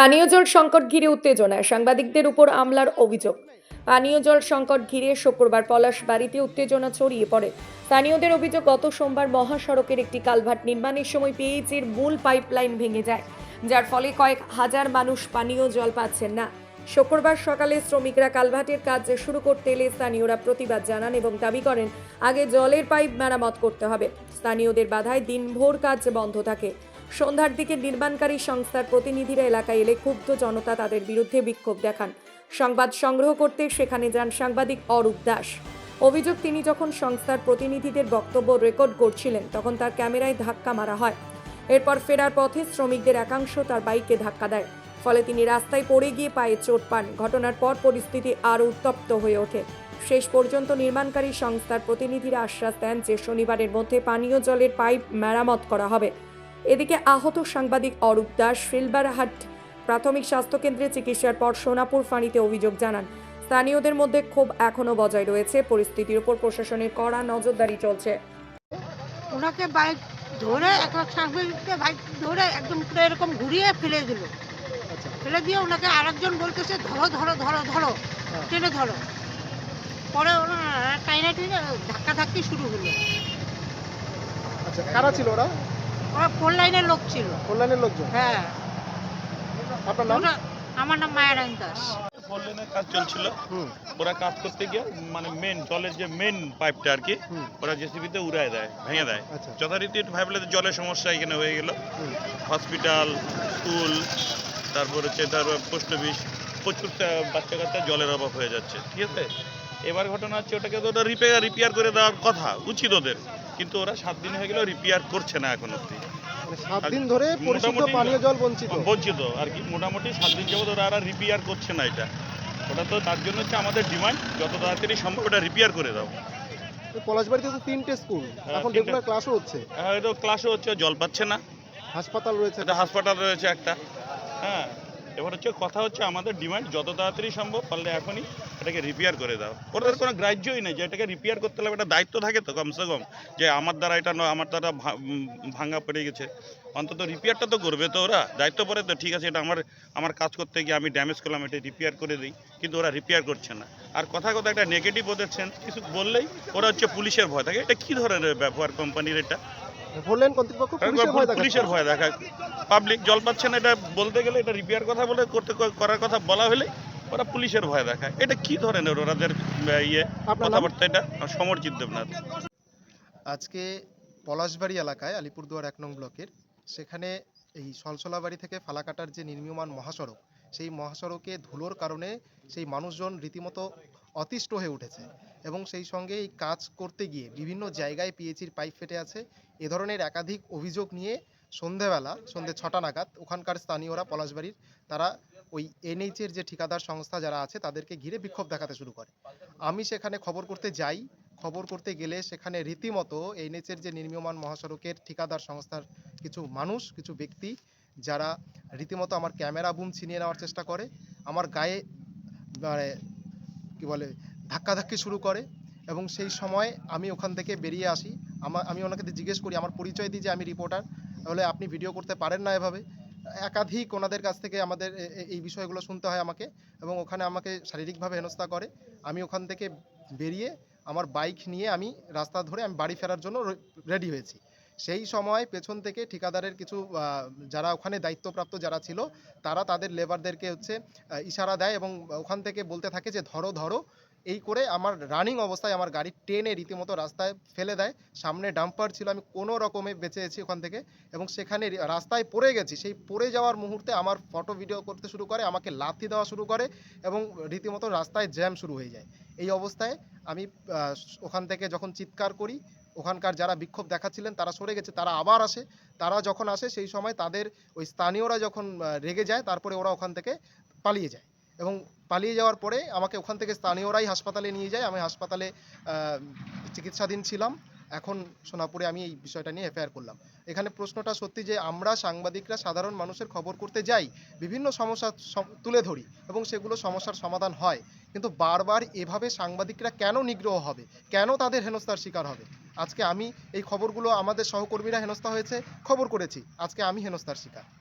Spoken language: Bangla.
পানীয় জল সংকট ঘিরে উত্তেজনায় সাংবাদিকদের উপর আমলার অভিযোগ। পানীয় জল সংকট ঘিরে শুক্রবার পলাশ বাড়িতে উত্তেজনা ছড়িয়ে পড়ে। স্থানীয়দের অভিযোগ, গত সোমবার মহাসড়কের একটি কালভার্ট নির্মাণের সময় পিএইচের মূল পাইপলাইন ভেঙে যায়, যার ফলে কয়েক হাজার মানুষ পানীয় জল পাচ্ছেন না। শুক্রবার সকালে শ্রমিকরা কালভার্টের কাজ শুরু করতে এলে স্থানীয়রা প্রতিবাদ জানান এবং দাবি করেন, আগে জলের পাইপ মেরামত করতে হবে। স্থানীয়দের বাধায় দিনভর কাজ বন্ধ থাকে। সন্ধ্যার দিকে নির্মাণকারী সংস্থার প্রতিনিধিরা এলাকায় এলে ক্ষুব্ধ জনতা তাদের বিরুদ্ধে বিক্ষোভ দেখান। সংবাদ সংগ্রহ করতে সেখানে যান সাংবাদিক অরূপ দাস। অভিযোগ, তিনি যখন সংস্থার প্রতিনিধিদের বক্তব্য রেকর্ড করছিলেন, তখন তার ক্যামেরায় ধাক্কা মারা হয়। এরপর ফেরার পথে শ্রমিকদের একাংশ তার বাইকে ধাক্কা দেয়। ফলে তিনি রাস্তায় পড়ে গিয়ে পায়ে চোট পান। ঘটনার পর পরিস্থিতি আরও উত্তপ্ত হয়ে ওঠে। শেষ পর্যন্ত নির্মাণকারী সংস্থার প্রতিনিধিরা আশ্বাস দেন যে, শনিবারের মধ্যে পানীয় জলের পাইপ মেরামত করা হবে। এদিকে আহত সাংবাদিক অরূপ দাস ফিলবারহাট প্রাথমিক স্বাস্থ্যকেন্দ্রে চিকিৎসার পর সোনাপুর ফাঁড়িতে অভিযোগ জানান স্থানীয়দের মধ্যে ক্ষোভ এখনও বজায় রয়েছে। পরিস্থিতির উপর প্রশাসনের কড়া নজরদারি চলছে। ওনাকে বাইক ধরে এক সাংবাদিককে বাইক ধরে একদম পুরো এরকম ঘুরিয়ে ফেলে দিল। আচ্ছা ফেলে দিয়ে ওনাকে আরেকজন বলতেছে ধরো ধরো ধরো ধরো। টেনে ধরো। পরে ওনার টাইনা টেনে ধাক্কা ধাক্কি শুরু হলো। আচ্ছা কারা ছিল ওরা? ফোর লাইনের লোক ছিল। লোকজন? হ্যাঁ। আপনার নাম? ওরা আমার নাম মায়ারায়ণ দাস। ফোর লেনের কাজ চলছিল। হুম। ওরা কাজ করতে গিয়ে মানে মেন জলের যে মেন পাইপটা আর কি হুম। ওরা জেসিবিতে উড়ায় দেয় ভেঙে দেয়। আচ্ছা যথারীতি একটু ভাবলে জলের সমস্যা এখানে হয়ে গেল। হুম। হসপিটাল স্কুল তারপর হচ্ছে তার পোস্ট অফিস প্রচুর বাচ্চা কাচ্চা জলের অভাব হয়ে যাচ্ছে ঠিক আছে? এবার ঘটনা হচ্ছে ওটাকে তো ওটা রিপেয়ার রিপেয়ার করে দেওয়ার কথা উচিত ওদের। কিন্তু ওরা সাত দিন হয়ে গেলেও রিপেয়ার করছে না এখন অব্দি মানে সাত দিন ধরে পরিশুদ্ধ পানীয় জল বঞ্চিত। বঞ্চিত আর কি মোটামুটি সাত দিন যাবত ওরা আর রিপেয়ার করছে না এটা। ওটা তো তার জন্য হচ্ছে আমাদের ডিমান্ড যত তাড়াতাড়ি সম্ভব ওটা রিপেয়ার করে দাও। পলাশবাড়িতে তো তিনটে স্কুল হ্যাঁ, এখন। রেগুলার ক্লাসও হচ্ছে। হয়তো ক্লাসও হচ্ছে জল পাচ্ছে না। হাসপাতাল রয়েছে। একটা হাসপাতাল রয়েছে একটা। হ্যাঁ এবার হচ্ছে কথা হচ্ছে আমাদের ডিমান্ড যত তাড়াতাড়ি সম্ভব পারলে এখনই এটাকে রিপেয়ার করে দাও। ওদের কোনো গ্রাহ্যই নেই যে এটাকে রিপেয়ার করতে হলে একটা দায়িত্ব থাকে তো কমসে কম যে আমার দ্বারা এটা নয়, আমার দ্বারা ভাঙা পড়ে গেছে। অন্তত রিপেয়ারটা তো করবে তো ওরা। দায়িত্ব পড়ে তো ঠিক আছে, এটা আমার আমার কাজ করতে গিয়ে আমি ড্যামেজ করলাম, এটা রিপেয়ার করে দিই। কিন্তু ওরা রিপেয়ার করছে না। আর কথা কথা একটা নেগেটিভ ওদের কিছু বললেই ওরা হচ্ছে পুলিশের ভয় থাকে। এটা কী ধরনের ব্যবহার কোম্পানির এটা? কর্তৃপক্ষ পুলিশের ভয় দেখাচ্ছে। পুলিশের ভয় দেখা পাবলিক জল পাচ্ছে না এটা বলতে গেলে এটা রিপেয়ার কথা বলে করতে করার কথা বলা হলে ওরা পুলিশের ভয় দেখায়। এটা কি ধরনের ওরাদের আহ, ইয়ে? কথাবার্তা এটা? সমরজিৎ দেবনাথ। আজকে পলাশবাড়ি এলাকায় আলিপুরদুয়ার এক নং ব্লকের সেখানে এই সলসলাবাড়ি থেকে ফালাকাটার যে নির্মীয়মান মহাসড়ক সেই মহাসড়কে ধুলোর কারণে সেই মানুষজন রীতিমতো অতিষ্ঠ হয়ে উঠেছে। এবং সেই সঙ্গে এই কাজ করতে গিয়ে বিভিন্ন জায়গায় পিএইচির পাইপ ফেটে আছে। এ ধরনের একাধিক অভিযোগ নিয়ে সন্ধেবেলা, সন্ধে ছটা নাগাদ ওখানকার স্থানীয়রা, পলাশবাড়ির, তারা ওই এনএইচের যে ঠিকাদার সংস্থা যারা আছে, তাদেরকে ঘিরে বিক্ষোভ দেখাতে শুরু করে। আমি সেখানে খবর করতে যাই। খবর করতে গেলে সেখানে রীতিমতো এনএচের যে নির্মীয়মান মহাসড়কের ঠিকাদার সংস্থার কিছু মানুষ, কিছু ব্যক্তি, যারা রীতিমতো আমার ক্যামেরা বুম ছিনিয়ে নেওয়ার চেষ্টা করে। আমার গায়ে মানে কি বলে ধাক্কাধাক্কি শুরু করে এবং সেই সময় আমি ওখান থেকে বেরিয়ে আসি। আমার আমি ওনাকে জিজ্ঞেস করি, আমার পরিচয় দিই যে আমি রিপোর্টার তাহলে আপনি ভিডিও করতে পারেন না এভাবে? একাধিক ওনাদের কাছ থেকে আমাদের এই বিষয়গুলো শুনতে হয় আমাকে এবং ওখানে আমাকে শারীরিকভাবে হেনস্থা করে। আমি ওখান থেকে বেরিয়ে আমার বাইক নিয়ে আমি রাস্তা ধরে আমি বাড়ি ফেরার জন্য রেডি হয়েছি। সেই সময় পেছন থেকে ঠিকাদারের কিছু যারা ওখানে দায়িত্বপ্রাপ্ত যারা ছিল, তারা তাদের লেবারদেরকে হচ্ছে ইশারা দেয় এবং ওখান থেকে বলতে থাকে যে, ধরো ধরো। এই করে আমার রানিং অবস্থায় আমার গাড়ি টেনে রীতিমতো রাস্তায় ফেলে দেয়। সামনে ডাম্পার ছিল, আমি কোনো রকমে বেঁচে ওখান থেকে এবং সেখানে রাস্তায় পড়ে গেছি। সেই পড়ে যাওয়ার মুহূর্তে আমার ফটো ভিডিও করতে শুরু করে, আমাকে লাথি দেওয়া শুরু করে এবং রীতিমতো রাস্তায় জ্যাম শুরু হয়ে যায়। এই অবস্থায় আমি ওখান থেকে যখন চিৎকার করি ওখানকার যারা বিক্ষোভ দেখাচ্ছিলেন, তারা সরে গেছে, তারা আবার আসে। তারা যখন আসে, সেই সময় তাদের ওই স্থানীয়রা যখন রেগে যায়, তারপরে ওরা ওখান থেকে পালিয়ে যায়। এবং পালিয়ে যাওয়ার পরে আমাকে ওখান থেকে স্থানীয়রাই হাসপাতালে নিয়ে যায়। আমি হাসপাতালে চিকিৎসাধীন ছিলাম। এখন সোনাপুরে আমি এই বিষয়টা নিয়ে এফআইআর করলাম। এখানে প্রশ্নটা সত্যি যে আমরা সাংবাদিকরা, সাধারণ মানুষের খবর করতে যাই, বিভিন্ন সমস্যা তুলে ধরি এবং সেগুলো সমস্যার সমাধান হয়। কিন্তু বারবার এভাবে সাংবাদিকরা কেন নিগ্রহ হবে? কেন তাদের হেনস্থার শিকার হবে? আজকে আমি এই খবরগুলো আমাদের সহকর্মীরা হেনস্থা হয়েছে, খবর করেছি। আজকে আমি হেনস্থার শিকার।